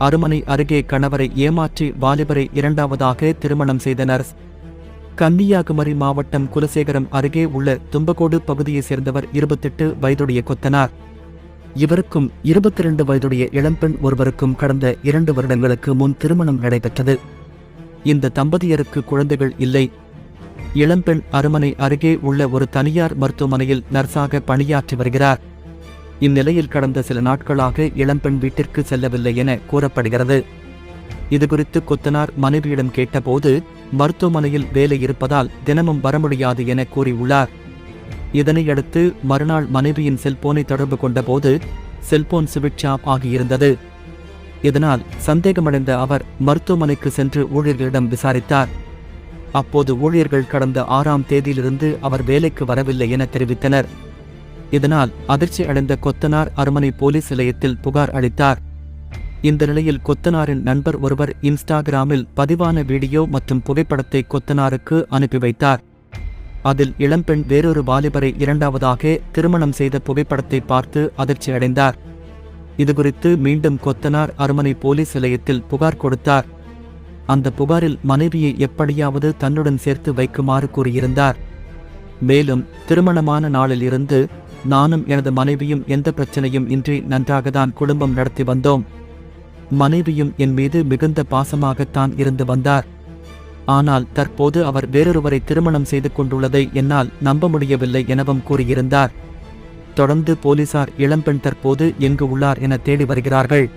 அருமனை அருகே கணவரை ஏமாற்றி வாலிபரை இரண்டாவதாக திருமணம் செய்தனர். கன்னியாகுமரி மாவட்டம் குலசேகரம் அருகே உள்ள தும்பகோடு பகுதியைச் சேர்ந்தவர் இருபத்தெட்டு வயதுடைய கொத்தனார். இவருக்கும் இருபத்தி இரண்டு வயதுடைய இளம்பெண் ஒருவருக்கும் கடந்த இரண்டு வருடங்களுக்கு முன் திருமணம் நடைபெற்றது. இந்த தம்பதியருக்கு குழந்தைகள் இல்லை. இளம்பெண் அருமனை அருகே உள்ள ஒரு தனியார் மருத்துவமனையில் நர்ஸாக பணியாற்றி வருகிறார். இந்நிலையில் கடந்த சில நாட்களாக இளம்பெண் வீட்டிற்கு செல்லவில்லை என கூறப்படுகிறது. இதுகுறித்து கொத்தனார் மனைவியிடம் கேட்டபோது மருத்துவமனையில் வேலை இருப்பதால் தினமும் வர முடியாது என கூறியுள்ளார். இதனையடுத்து மறுநாள் மனைவியின் செல்போனை தொடர்பு கொண்டபோது செல்போன் சுவிட்ச் ஆஃப் ஆகியிருந்தது. இதனால் சந்தேகமடைந்த அவர் மருத்துவமனைக்கு சென்று ஊழியர்களிடம் விசாரித்தார். அப்போது ஊழியர்கள் கடந்த ஆறாம் தேதியிலிருந்து அவர் வேலைக்கு வரவில்லை என தெரிவித்தனர். இதனால் அதிர்ச்சி அடைந்த கொத்தனார் அரமனை போலீஸ் நிலையத்தில் புகார் அளித்தார். இந்த நிலையில் கொத்தனாரின் நண்பர் ஒருவர் இன்ஸ்டாகிராமில் பதிவான வீடியோ மற்றும் புகைப்படத்தை கொத்தனாருக்கு அனுப்பி வைத்தார். அதில் இளம்பெண் வேறொரு வாலிபரை இரண்டாவதாக திருமணம் செய்த புகைப்படத்தை பார்த்து அதிர்ச்சி அடைந்தார். இதுகுறித்து மீண்டும் கொத்தனார் அரமனை போலீஸ் நிலையத்தில் புகார் கொடுத்தார். அந்த புகாரில் மனைவியை எப்படியாவது தன்னுடன் சேர்த்து வைக்குமாறு கூறியிருந்தார். மேலும் திருமணமான நாளில் இருந்து நானும் எனது மனைவியும் எந்த பிரச்சனையும் இன்றி நன்றாகத்தான் குடும்பம் நடத்தி வந்தோம். மனைவியும் என் மீது மிகுந்த பாசமாகத்தான் இருந்து வந்தார். ஆனால் தற்போது அவர் வேறொருவரை திருமணம் செய்து கொண்டுள்ளதை என்னால் நம்ப முடியவில்லை எனவும் கூறியிருந்தார். தொடர்ந்து போலீசார் இளம்பெண் தற்போது எங்கு உள்ளார் என தேடி வருகிறார்கள்.